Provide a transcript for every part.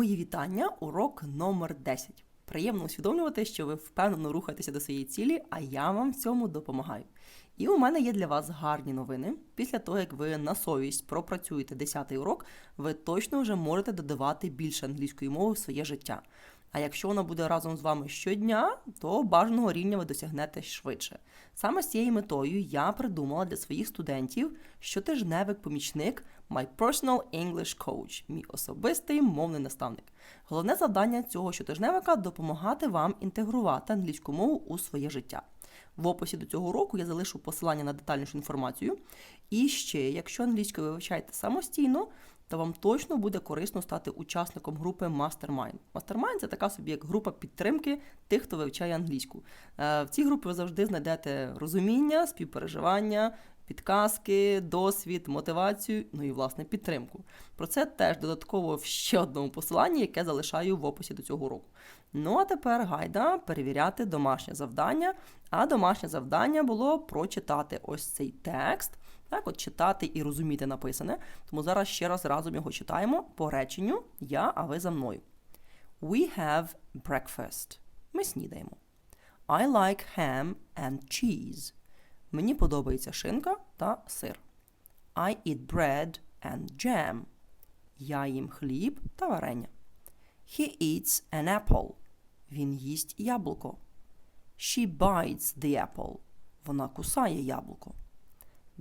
Мої вітання, урок номер 10. Приємно усвідомлювати, що ви впевнено рухаєтеся до своєї цілі, а я вам в цьому допомагаю. І у мене є для вас гарні новини. Після того, як ви на совість пропрацюєте 10 урок, ви точно вже можете додавати більше англійської мови в своє життя. А якщо вона буде разом з вами щодня, то бажаного рівня ви досягнете швидше. Саме з цією метою я придумала для своїх студентів щотижневий помічник My Personal English Coach, мій особистий мовний наставник. Головне завдання цього щотижневика допомагати вам інтегрувати англійську мову у своє життя. В описі до цього уроку я залишу посилання на детальнішу інформацію. І ще, якщо англійську ви вивчаєте самостійно, то вам точно буде корисно стати учасником групи Mastermind. Mastermind – це така собі як група підтримки тих, хто вивчає англійську. Е, В цій групі ви завжди знайдете розуміння, співпереживання, підказки, досвід, мотивацію, ну і власне підтримку. Про це теж додатково в ще одному посиланні, яке залишаю в описі до цього уроку. Ну а тепер гайда перевіряти домашнє завдання. А домашнє завдання було прочитати ось цей текст. Так, от читати і розуміти написане. Тому зараз ще раз разом його читаємо по реченню я, а ви за мною. We have breakfast. Ми снідаємо. I like ham and cheese. Мені подобається шинка та сир. I eat bread and jam. Я їм хліб та варення. He eats an apple. Він їсть яблуко. She bites the apple. Вона кусає яблуко.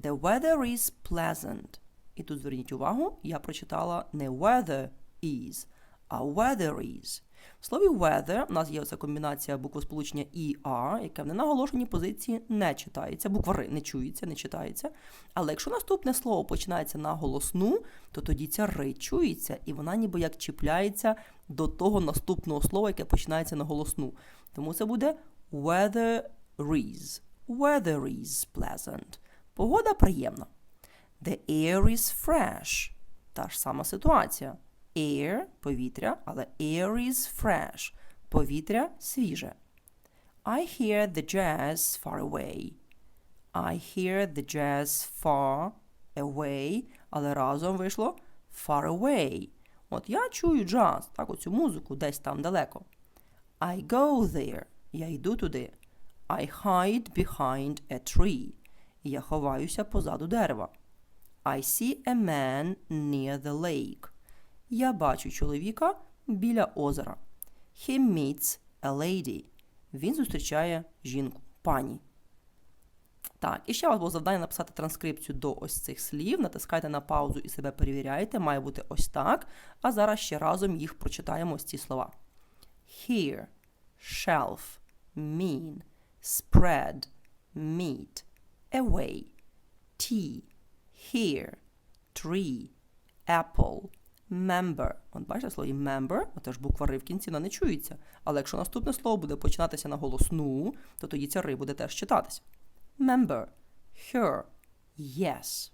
The weather is pleasant. І тут зверніть увагу, я прочитала не weather is, а weather is. В слові weather у нас є оця комбінація буквосполучення ER, яке в ненаголошеній позиції не читається, буква «р» не чується, не читається. Але якщо наступне слово починається на голосну, то тоді ця «ри» чується, і вона ніби як чіпляється до того наступного слова, яке починається на голосну. Тому це буде weather is. Weather is pleasant. Погода приємна. The air is fresh. Та ж сама ситуація. Air – повітря, але air is fresh. Повітря свіже. I hear the jazz far away. I hear the jazz far away, але разом вийшло far away. От я чую джаз, так, оцю музику десь там далеко. I go there. Я йду туди. I hide behind a tree. Я ховаюся позаду дерева. I see a man near the lake. Я бачу чоловіка біля озера. He meets a lady. Він зустрічає жінку, пані. Так, і ще у вас було завдання написати транскрипцію до ось цих слів. Натискайте на паузу і себе перевіряйте. Має бути ось так. А зараз ще разом їх прочитаємо ось ці слова. Here, shelf, mean, spread, meet, away, tea, here, tree, apple, member. От бачите, слово member, отож буква ри в кінці вона не чується. Але якщо наступне слово буде починатися на голосну, то тоді ця ри буде теж читатися. Member, her, yes.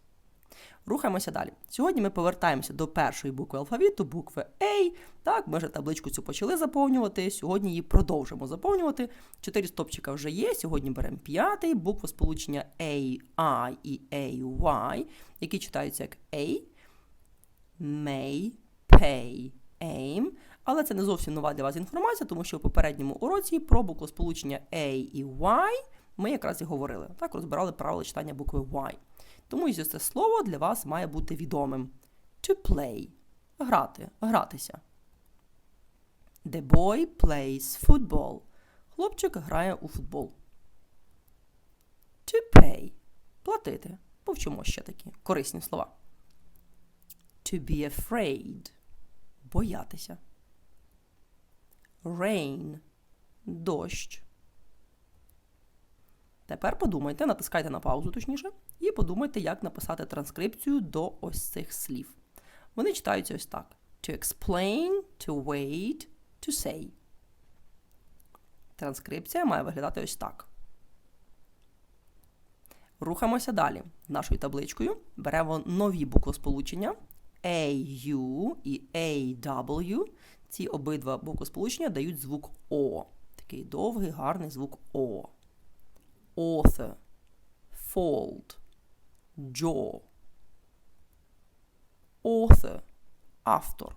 Рухаємося далі. Сьогодні ми повертаємося до першої букви алфавіту, букви A. Так, ми вже табличку цю почали заповнювати. Сьогодні її продовжимо заповнювати. Чотири стопчика вже є. Сьогодні беремо п'ятий, букву сполучення A, I і A, Y, які читаються як A, may, pay, aim. Але це не зовсім нова для вас інформація, тому що в попередньому уроці про букву сполучення A і Y ми якраз і говорили. Так, розбирали правила читання букви Y. Тому і це слово для вас має бути відомим. To play грати, гратися. The boy plays football. Хлопчик грає у футбол. To pay платити. Повчимо ще такі корисні слова. To be afraid боятися. Rain дощ. Тепер подумайте, натискайте на паузу, точніше, і подумайте, як написати транскрипцію до ось цих слів. Вони читаються ось так: to explain, to wait, to say. Транскрипція має виглядати ось так. Рухаємося далі. Нашою табличкою беремо нові буквосполучення AU і AW. Ці обидва буквосполучення дають звук О. Такий довгий, гарний звук О author, fold, jaw. Author – автор.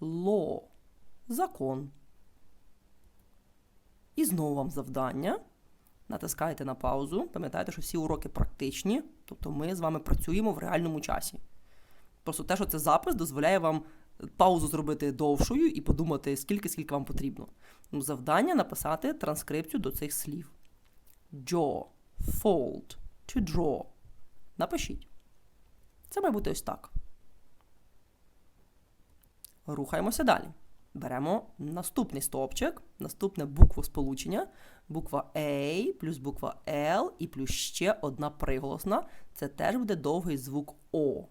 law – закон. І знову вам завдання. Натискаєте на паузу. Пам'ятаєте, що всі уроки практичні, тобто ми з вами працюємо в реальному часі. Просто те, що це запис, дозволяє вам паузу зробити довшою і подумати, скільки скільки вам потрібно. Ну, завдання написати транскрипцію до цих слів. Jaw, fold, to draw. Напишіть. Це має бути ось так. Рухаємося далі. Беремо наступний стовпчик, наступне букву сполучення. Буква A плюс буква L і плюс ще одна приголосна. Це теж буде довгий звук О.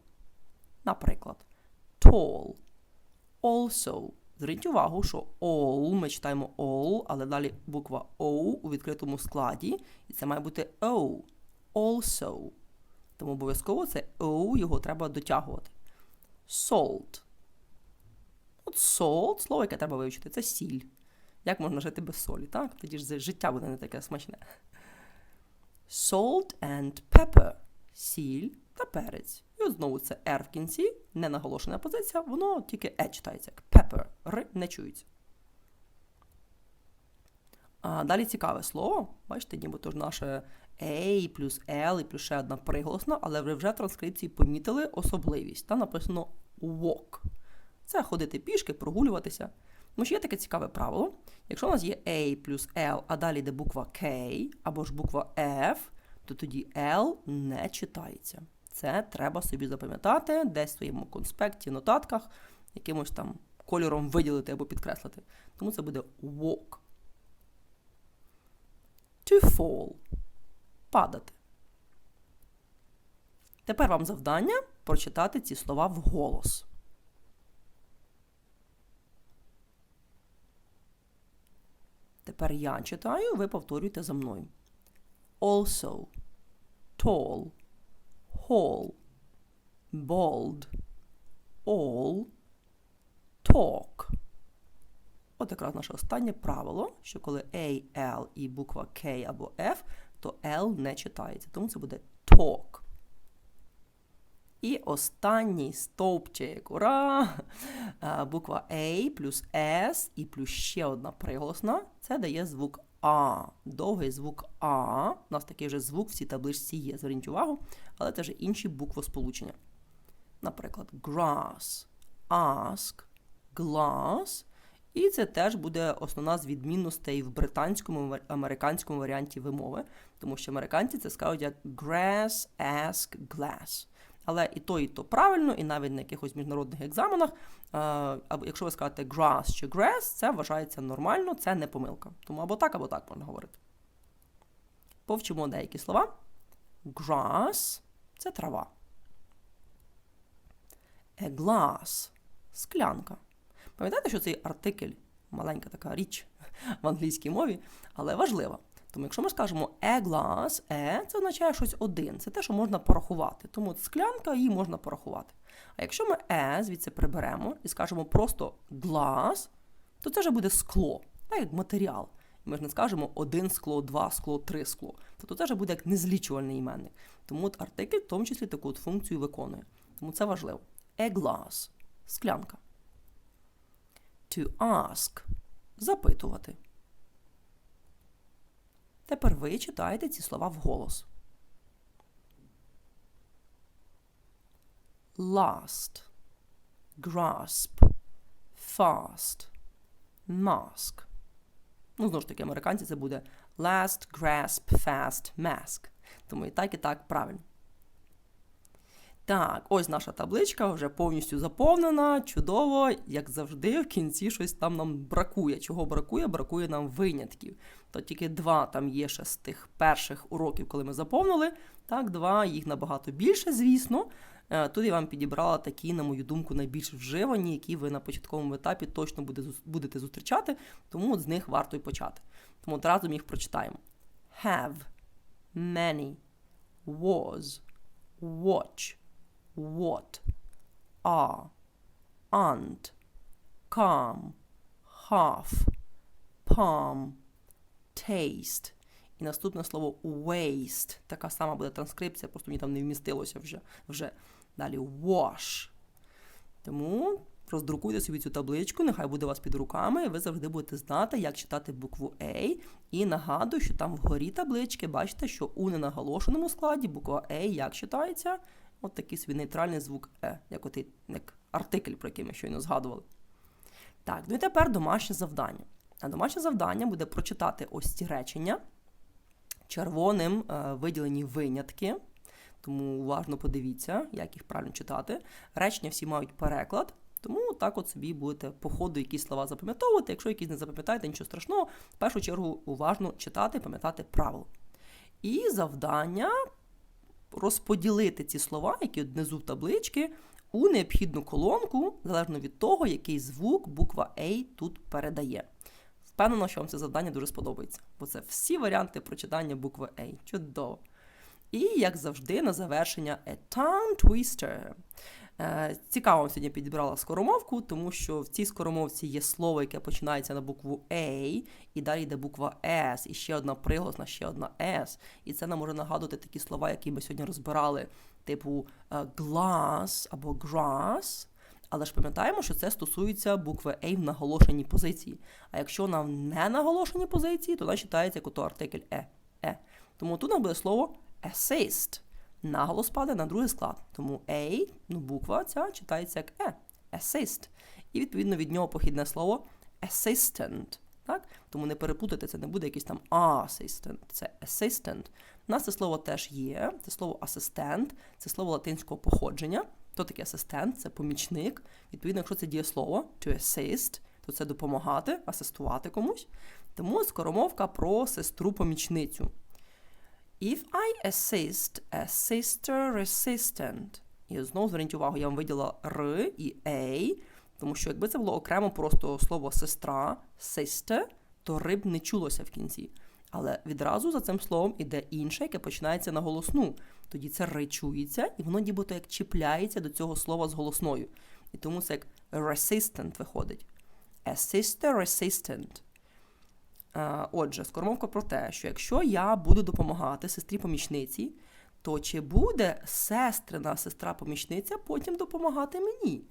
Наприклад, tall. Also. Зверніть увагу, що all ми читаємо all, але далі буква O у відкритому складі, і це має бути O. Also. Тому обов'язково це O, його треба дотягувати. Salt. От salt, слово, яке треба вивчити, це сіль. Як можна жити без солі, так? Тоді ж життя буде не таке смачне. Salt and pepper. Сіль та перець. Знову це R в кінці, не наголошена позиція, воно тільки E читається, як pepper. Р не чується. А далі цікаве слово. Бачите, нібито ж наше A плюс L і плюс ще одна приголосна, але ви вже в транскрипції помітили особливість. Там написано walk. Це ходити пішки, прогулюватися. Тому що є таке цікаве правило. Якщо у нас є A плюс L, а далі йде буква K або ж буква F, то тоді L не читається. Це треба собі запам'ятати десь в своєму конспекті, нотатках, якимось там кольором виділити або підкреслити. Тому це буде walk. To fall. Падати. Тепер вам завдання прочитати ці слова вголос. Тепер я читаю, ви повторюйте за мною. Also, tall, whole, bold, all, talk. От якраз наше останнє правило, що коли A, L і буква K або F, то L не читається, тому це буде talk. І останній стовпчик. Ура! Буква A плюс S і плюс ще одна приголосна. Це дає звук А. Довгий звук А. У нас такий вже звук в цій табличці є. Зверніть увагу, але вже інші буквосполучення. Наприклад, grass, ask, glass. І це теж буде основна з відмінностей в британському американському варіанті вимови, тому що американці це скажуть як grass, ask, glass. Але і то, і то правильно, і навіть на якихось міжнародних екзаменах, або якщо ви скажете grass чи grass, це вважається нормально, це не помилка. Тому або так, або так можна говорити. Повчимо деякі слова. Grass це трава. A glass склянка. Пам'ятаєте, що цей артикль маленька така річ в англійській мові, але важлива. Тому якщо ми скажемо a glass, e, це означає щось один. Це те, що можна порахувати. Тому склянка її можна порахувати. А якщо ми e звідси приберемо і скажемо просто glass, то це вже буде скло, так як матеріал. Ми ж не скажемо один скло, два скло, три скло. Тобто це вже буде як незлічувальний іменник. Тому от артикль в тому числі таку от функцію виконує. Тому це важливо. A glass – склянка. To ask запитувати. Тепер ви читаєте ці слова вголос. Last, grasp, fast, mask. Ну, знову ж таки, американці це буде last, grasp, fast, mask. Тому і так, і так правильно. Так, ось наша табличка вже повністю заповнена. Чудово, як завжди, в кінці щось там нам бракує. Чого бракує? Бракує нам винятків. То тільки два там є ще з тих перших уроків, коли ми заповнили. Так, два, їх набагато більше, звісно. Е, тут я вам підібрала такі, на мою думку, найбільш вживані, які ви на початковому етапі точно будете зустрічати, тому от з них варто й почати. Тому одразу ми їх прочитаємо: Have, many, was, watch what, are, and, calm, half, palm, taste. І наступне слово waste. Така сама буде транскрипція, просто мені там не вмістилося вже. вже. Далі wash. Тому роздрукуйте собі цю табличку, нехай буде у вас під руками, і ви завжди будете знати, як читати букву A. І нагадую, що там вгорі таблички, бачите, що у ненаголошеному складі буква A як читається? От такий свій нейтральний звук Е, як от як артикль, про який ми щойно згадували. Так, ну і тепер домашнє завдання. А домашнє завдання буде прочитати ось ці речення, червоним е, виділені винятки. Тому уважно подивіться, як їх правильно читати. Речення всі мають переклад, тому так от собі будете по ходу якісь слова запам'ятовувати. Якщо якісь не запам'ятаєте, нічого страшного, в першу чергу уважно читати, пам'ятати правила. І завдання розподілити ці слова, які внизу в таблички, у необхідну колонку, залежно від того, який звук буква A тут передає. Впевнено, що вам це завдання дуже сподобається, бо це всі варіанти прочитання букви A. Чудово! І, як завжди, на завершення a tongue twister. Е, Цікаво сьогодні підібрала скоромовку, тому що в цій скоромовці є слово, яке починається на букву A, і далі йде буква S, і ще одна приголосна, ще одна S. І це нам може нагадувати такі слова, які ми сьогодні розбирали, типу е, glass або grass. Але ж пам'ятаємо, що це стосується букви A в наголошеній позиції. А якщо вона в ненаголошеній позиції, то вона читається як ото артикль е. е. Тому тут нам буде слово assist. Наголос падає на другий склад. Тому A, ну буква ця читається як е. Assist. І відповідно від нього похідне слово assistant. Так? Тому не переплутайте, це не буде якийсь там assistant, це assistant. У нас це слово теж є. Це слово асистент, це слово латинського походження. Хто такий асистент? Це помічник. Відповідно, якщо це дієслово to assist, то це допомагати, асистувати комусь. Тому скоромовка про сестру-помічницю. If I assist a sister assistant. І знову зверніть увагу, я вам виділа Р і A, тому що якби це було окремо просто слово сестра, sister, то риб не чулося в кінці. Але відразу за цим словом іде інше, яке починається на голосну. Тоді це ри чується, і воно нібито як чіпляється до цього слова з голосною. І тому це як resistant виходить. A sister resistant. Отже, скормовка про те, що якщо я буду допомагати сестрі-помічниці, то чи буде сестрина сестра-помічниця потім допомагати мені?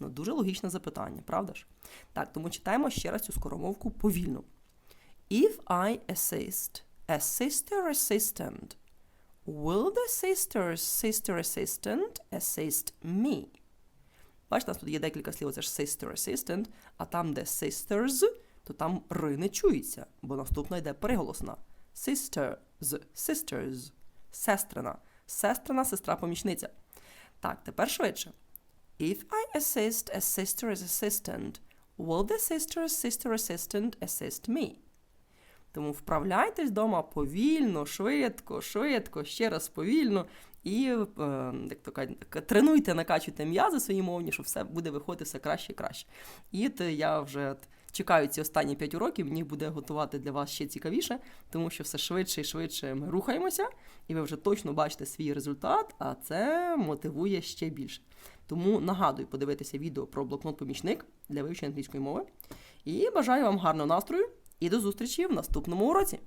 Ну, дуже логічне запитання, правда ж? Так, тому читаємо ще раз цю скоромовку повільно. If I assist a sister assistant, will the sister's sister assistant assist me? Бачите, у нас тут є декілька слів, це ж sister assistant, а там, де sisters, то там ри не чується, бо наступна йде приголосна. Sisters, sisters, сестрина, сестрина, сестра-помічниця. Так, тепер швидше. If I assist a sister's assistant, will the sister's sister assistant assist me? Тому вправляйтесь вдома повільно, швидко, швидко, ще раз повільно. І е, як то кажуть, тренуйте, накачуйте м'язи свої мовні, щоб все буде виходити все краще і краще. І я вже чекаю ці останні 5 уроків, мені буде готувати для вас ще цікавіше, тому що все швидше і швидше ми рухаємося, і ви вже точно бачите свій результат, а це мотивує ще більше. Тому нагадую подивитися відео про блокнот-помічник для вивчення англійської мови. І бажаю вам гарного настрою і до зустрічі в наступному уроці!